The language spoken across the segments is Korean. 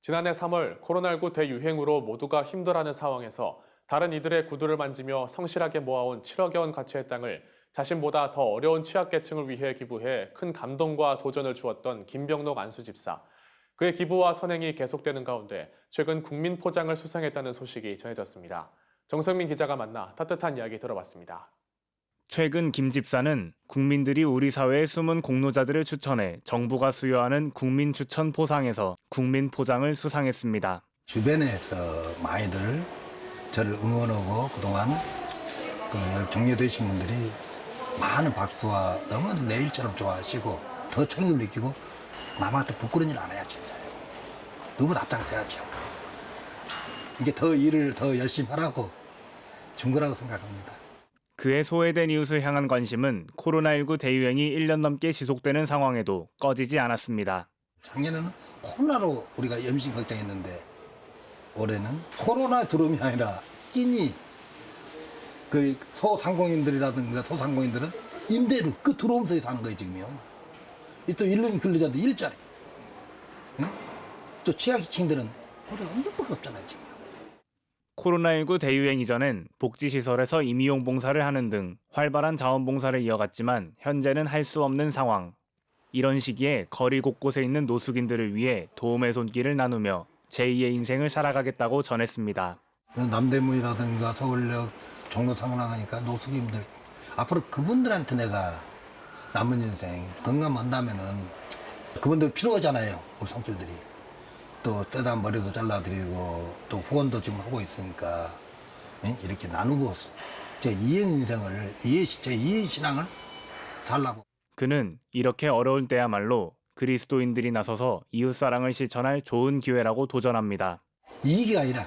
지난해 3월 코로나19 대유행으로 모두가 힘들어하는 상황에서 다른 이들의 구두를 만지며 성실하게 모아온 7억여 원 가치의 땅을 자신보다 더 어려운 취약계층을 위해 기부해 큰 감동과 도전을 주었던 김병록 안수집사. 그의 기부와 선행이 계속되는 가운데 최근 국민 포장을 수상했다는 소식이 전해졌습니다. 정성민 기자가 만나 따뜻한 이야기 들어봤습니다. 최근 김 집사는 국민들이 우리 사회의 숨은 공로자들을 추천해 정부가 수여하는 국민 추천 포상에서 국민 포장을 수상했습니다. 주변에서 많이들 저를 응원하고 그동안 그 격려되신 분들이 많은 박수와 너무 내 일처럼 좋아하시고 더 책임을 느끼고 남한테 부끄러운 일 안 해야지. 너무 앞장서야죠. 이게 더 일을 더 열심히 하라고 준 거라고 생각합니다. 그의 소외된 이웃을 향한 관심은 코로나19 대유행이 1년 넘게 지속되는 상황에도 꺼지지 않았습니다. 작년에는 코로나로 우리가 염신 걱정했는데 올해는 코로나 두름이 아니라 끼니 그 소상공인들이라든가 소상공인들은 임대료 그 들어오면서 사는 거예요 지금요. 이또 일년이 근로자들 일자리. 응? 또 취약계층들은 어디 없는 밖에 없잖아요 지금. 코로나19 대유행 이전엔 복지시설에서 임의용 봉사를 하는 등 활발한 자원봉사를 이어갔지만 현재는 할 수 없는 상황. 이런 시기에 거리 곳곳에 있는 노숙인들을 위해 도움의 손길을 나누며 제2의 인생을 살아가겠다고 전했습니다. 남대문이라든가 서울역 종로 상나가니까 노숙인들 앞으로 그분들한테 내가 남은 인생 건강한다면은 그분들 필요하잖아요 우리 손길들이 또 때다 머리도 잘라드리고 또 후원도 지금 하고 있으니까 예? 이렇게 나누고 제 2의 인생을 2의, 제 2의 신앙을 살라고 그는 이렇게 어려울 때야말로 그리스도인들이 나서서 이웃 사랑을 실천할 좋은 기회라고 도전합니다. 이익이 아니라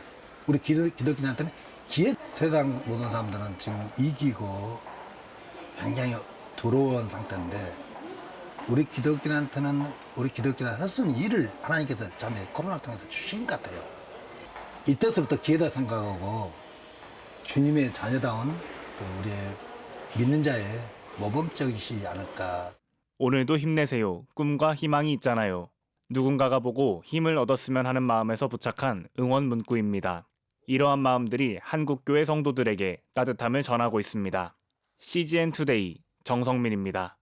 우리 기독, 기독교인한테는 기회 세상 모든 사람들은 지금 이기고 굉장히 더러운 상태인데 우리 기독교인한테는 우리 기독교인한테 있는 일을 하나님께서 참 코로나를 통해서 주신 것 같아요. 이때서부터 기회다 생각하고 주님의 자녀다운 그 우리의 믿는 자의 모범적이시 않을까. 오늘도 힘내세요. 꿈과 희망이 있잖아요. 누군가가 보고 힘을 얻었으면 하는 마음에서 부착한 응원 문구입니다. 이러한 마음들이 한국교회 성도들에게 따뜻함을 전하고 있습니다. CGN 투데이 정성민입니다.